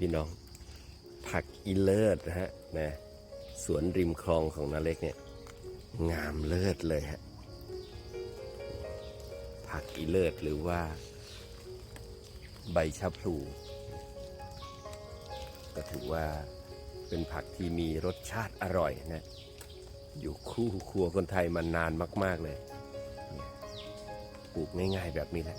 พี่น้อง ผักอีเลิศนะฮะนะสวนริมคลองของนาเล็กเนี่ย งามเลิศเลยฮะ ผักอีเลิศหรือว่า ใบชะพลู ก็ถือว่าเป็นผักที่มีรสชาติอร่อยนะ อยู่คู่ครัวคนไทยมานานมาก ๆเลยเนี่ยปลูกง่ายๆแบบนี้แหละ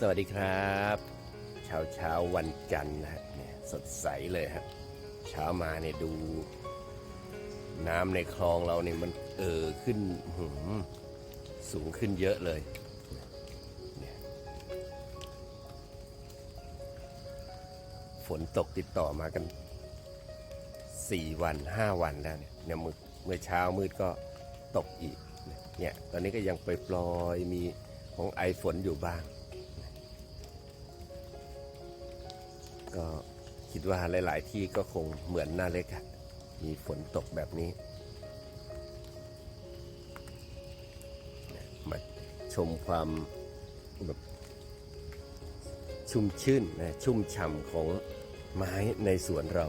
สวัสดีครับเช้าเช้าวันจันทร์นะฮะเนี่ยสดใสเลยครับเช้ามาเนี่ยดู น้ำในคลองเราเนี่ยมันเอ่อขึ้นหืมสูงขึ้นเยอะเลยเนี่ยฝนตกติดต่อมากันสี่วันห้าวันแล้วเนี่ยเนี่ยมือเมื่อเช้ามืดก็ตกอีกเนี่ยตอนนี้ก็ยังไปปลอยมีของไอฝนอยู่บ้าง ก็คิดว่าหลาย ๆ ที่ก็คงเหมือนหน้าเล็กอะมีฝนตกแบบนี้ มาชมความแบบชุ่มชื่นนะชุ่มฉ่ำของไม้ในสวนเรา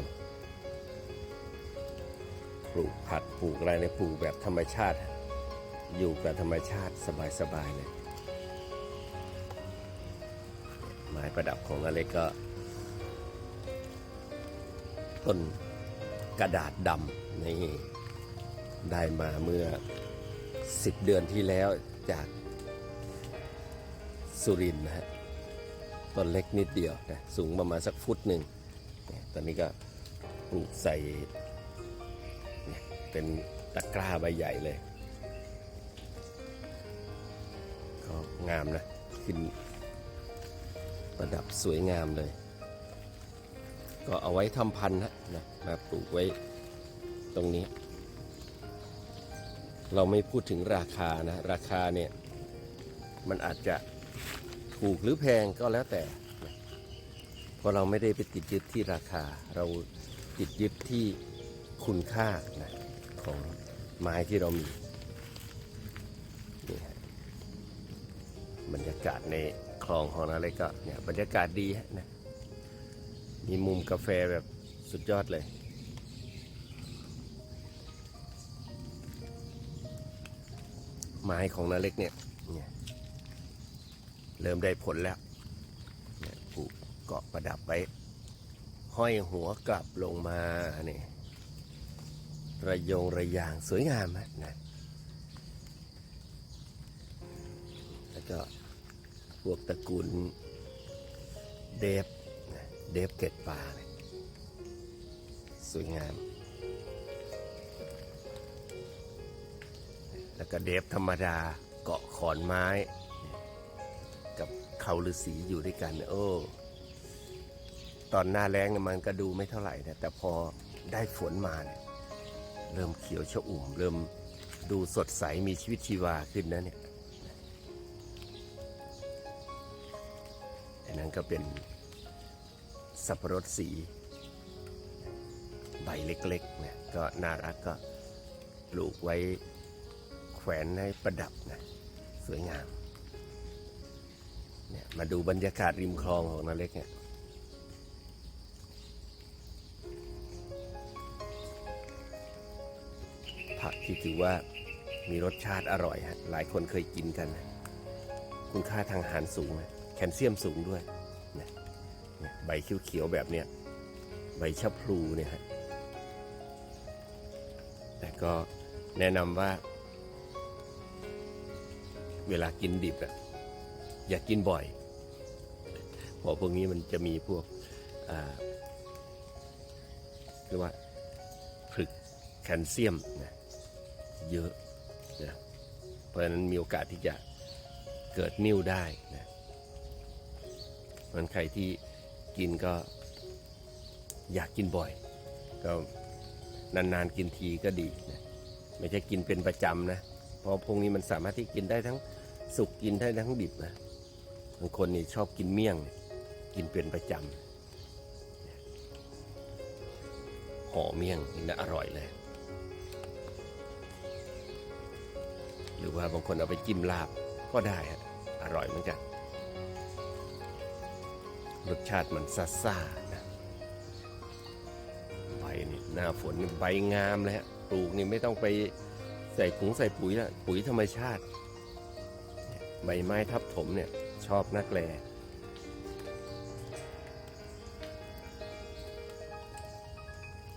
ปลูกผักปลูกอะไรในปลูกแบบธรรมชาติ อยู่กับธรรมชาติสบาย ๆ เลย ไม้ประดับของอเล็กก็ ต้นกระดาษดำนี่ได้มาเมื่อ 10 เดือนที่แล้วจากสุรินนะฮะต้นเล็กนิดเดียวนะสูงประมาณสักฟุตหนึ่งเนี่ยตอนนี้ก็ปลูกใส่เนี่ยเป็นตะกร้าใบใหญ่เลย ก็งามนะ ขึ้นประดับสวยงามเลย ก็เอาไว้ทำพันธุ์นะนะมาปลูกไว้ตรงนี้ เราไม่พูดถึงราคานะ ราคาเนี่ยมันอาจจะถูกหรือแพงก็แล้วแต่เพราะเราไม่ได้ไปติดยึดที่ราคา เราติดยึดที่คุณค่านะของไม้ที่เรามีนี่ฮะบรรยากาศในคลองของนาเล็กก็เนี่ยบรรยากาศดีฮะนะ มีมุมกาแฟแบบสุดยอดเลย ไม้ของนาเล็กเนี่ยเนี่ยเริ่มได้ผลแล้วเนี่ยปลูกเกาะประดับไว้ห้อยหัวกลับลงมาเนี่ยระยงระยางสวยงามนะแล้วก็พวกตระกูลเดฟ เดฟเกตปลาเนี่ยสวยงาม แล้วก็เดฟธรรมดาเกาะขอนไม้ กับเขาฤาษีอยู่ด้วยกัน โอ้ ตอนหน้าแรงมันก็ดูไม่เท่าไหร่นะแต่พอได้ฝนมาเนี่ยเริ่มเขียวชอุ่ม เริ่มดูสดใสมีชีวิตชีวาขึ้นนะเนี่ยอันนั้นก็เป็น สับปะรดสี ใบเล็กๆเนี่ยก็น่ารักก็ปลูกไว้แขวนให้ประดับนะสวยงามเนี่ยมาดูบรรยากาศริมคลองของนาเล็กเนี่ยผักที่ถือว่ามีรสชาติอร่อยฮะหลายคนเคยกินกัน คุณค่าทางอาหารสูงนะแคลเซียมสูงด้วย ใบเขียวๆแบบเนี้ยใบชะพลูเนี่ยฮะแต่ก็แนะนำว่า เวลากินดิบอะอย่ากกินบ่อยเพราะพวกนี้มันจะมีพวกเรียกว่าผลึกแคลเซียมนะเยอะนะเพราะฉะนั้นมีโอกาสที่จะเกิดนิ่วได้นะเพราะฉะนั้นใครที่ กินก็อยากกินบ่อย ก็นานๆกินทีก็ดีนะไม่ใช่กินเป็นประจำนะเพราะพวกนี้มันสามารถที่กินได้ทั้งสุกกินได้ทั้งดิบนะบางคนนี่ชอบกินเมี่ยง กินเป็นประจำห่อเมี่ยงนี่นะอร่อยเลย หรือว่าบางคนเอาไปจิ้มลาบก็ได้ฮะอร่อยเหมือนกัน รสชาติมันซ่าซาๆนะใบนี่หน้าฝนใบงามเลยฮะปลูกนี่ไม่ต้องไปใส่ถุงใส่ปุ๋ยละปุ๋ยธรรมชาติ ใบไม้ทับถมเนี่ยชอบนักแล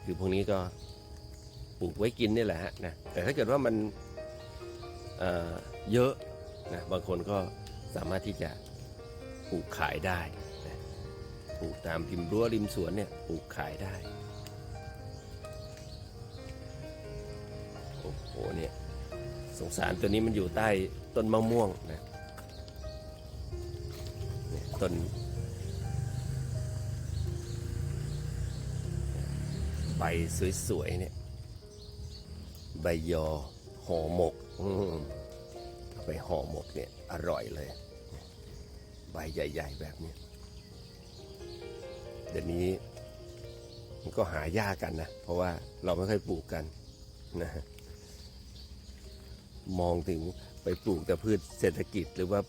คือพวกนี้ก็ปลูกไว้กินนี่แหละฮะนะแต่ถ้าเกิดว่ามันเเยอะนะบางคนก็สามารถที่จะปลูกขายได้ ปลูกตามริมรั้วริมสวนเนี่ยปลูกขายได้ โอ้โหเนี่ยสงสารตัวนี้มันอยู่ใต้ต้นมะม่วงนะนต้นใบสวยๆเนี่ยใบยอห่อหมกไปห่อหมกเนี่ยอร่อยเลย ใบใหญ่ ๆ แบบนี้ เดี๋ยวนี้มันก็หายากกันนะ เพราะว่าเราไม่ค่อยปลูกกันนะฮะมองถึงไปปลูกแต่พืชเศรษฐกิจหรือว่า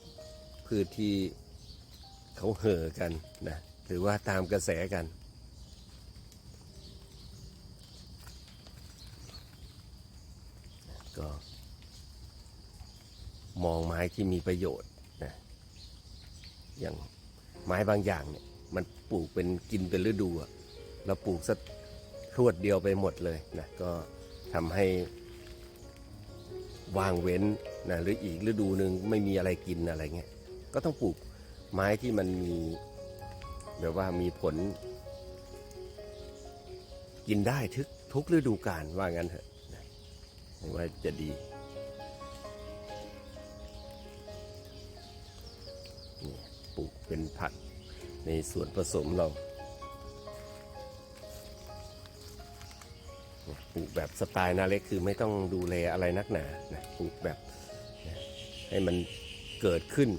พืชที่เขาเห่อกันนะหรือว่าตามกระแสกันก็มองไม้ที่มีประโยชน์นะอย่างไม้บางอย่างเนี่ย ปลูกเป็นกินเป็นฤดูอะเราปลูกสักรวดเดียวไปหมดเลยนะก็ทำให้วางเว้นนะหรืออีกฤดูหนึ่งไม่มีอะไรกินอะไรเงี้ยก็ต้องปลูกไม้ที่มันมีแบบว่ามีผล กินได้ทุกทุกฤดูกาลว่างั้นเถอะผมว่าจะดีนี่ปลูกเป็นผัก ในส่วนผสมเราปลูกแบบสไตล์นาเล็กคือไม่ต้องดูแลอะไรนักหนานะปลูกแบบนะให้มันเกิดขึ้น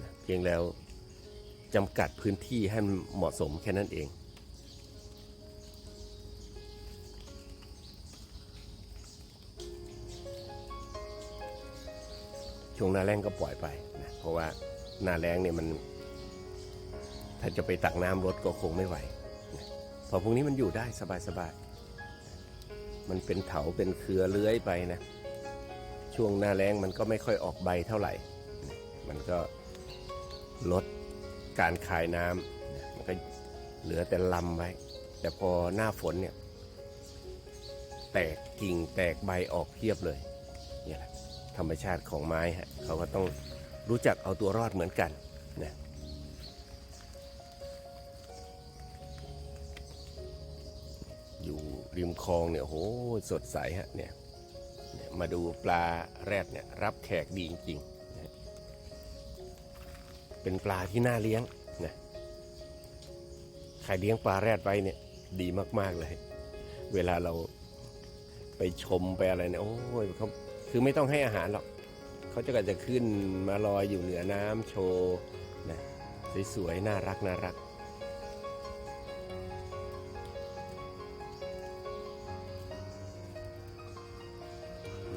นะเพียงแล้วจำกัดพื้นที่ให้มันเหมาะสมแค่นั้นเอง ช่วงหน้าแรงก็ปล่อยไปนะเพราะว่าหน้าแรงเนี่ยมัน ถ้าจะไปตักน้ำรถก็คงไม่ไหวพอพวกนี้มันอยู่ได้สบายๆ มันเป็นเถาเป็นเครือเลื้อยไปนะ ช่วงหน้าแรงมันก็ไม่ค่อยออกใบเท่าไหร่ มันก็ลดการคายน้ำมันก็เหลือแต่ลำไว้ แต่พอหน้าฝนเนี่ย แตกกิ่งแตกใบออกเพียบเลยเนี่ยแหละธรรมชาติของไม้ฮะเขาก็ต้องรู้จักเอาตัวรอดเหมือนกันนะ ริมคลองเนี่ยโหสดใสฮะเนี่ยมาดูปลาแรดเนี่ยรับแขกดีจริงๆนะเป็นปลาที่น่าเลี้ยงนะใครเลี้ยงปลาแรดไว้เนี่ยดีมากๆเลย เวลาเราไปชมไปอะไรเนี่ยโอ้ยเขาคือไม่ต้องให้อาหารหรอกเขาจะก็จะขึ้นมาลอยอยู่เหนือน้ำโชว์นะสวยๆน่ารักน่ารัก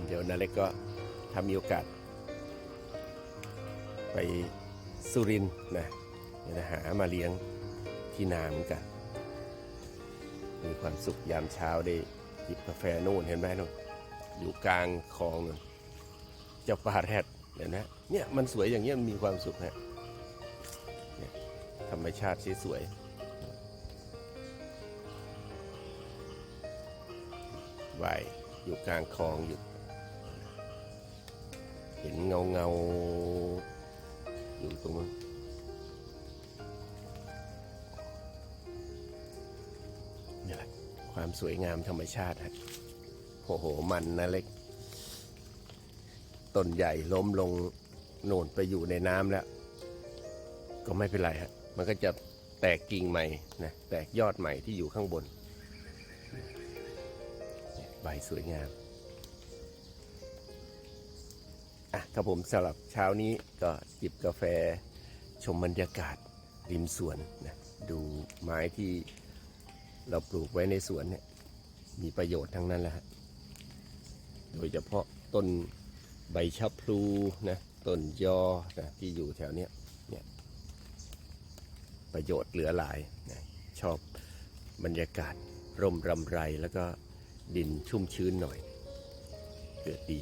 เดี๋ยวนาเล็กก็ทำมีโอกาส ไปสุรินนะเดี๋ยวจะหามาเลี้ยงที่นาเหมือนกัน มีความสุขยามเช้าได้จิบกาแฟนู่นเห็นไหมนู่นอยู่กลางคลองนั่นเจ้าปลาแรดเห็นไหมเนี่ยมันสวยอย่างเงี้ยมีความสุขฮะเนี่ยธรรมชาติสวยๆว่ายอยู่กลางคลองอยู่ ห็นเงาเงาอยู่ตรงนั้นนี่แหละความสวยงามธรรมชาติฮะโอ้โห มันนะเล็ก ต้นใหญ่ล้มลงโน่นไปอยู่ในน้ำแล้ว ก็ไม่เป็นไรฮะมันก็จะแตกกิ่งใหม่นะแตกยอดใหม่ที่อยู่ข้างบน ใบสวยงาม ครับผมสำหรับเช้านี้ก็จิบกาแฟชมบรรยากาศริมสวนนะดูไม้ที่เราปลูกไว้ในสวนเนี่ยมีประโยชน์ทั้งนั้นแหละฮะโดยเฉพาะต้นใบชะพลูนะต้นยอนะที่อยู่แถวเนี้ยเนี่ยประโยชน์เหลือหลายนะชอบบรรยากาศร่มรำไรแล้วก็ดินชุ่มชื้นหน่อย เกิดดี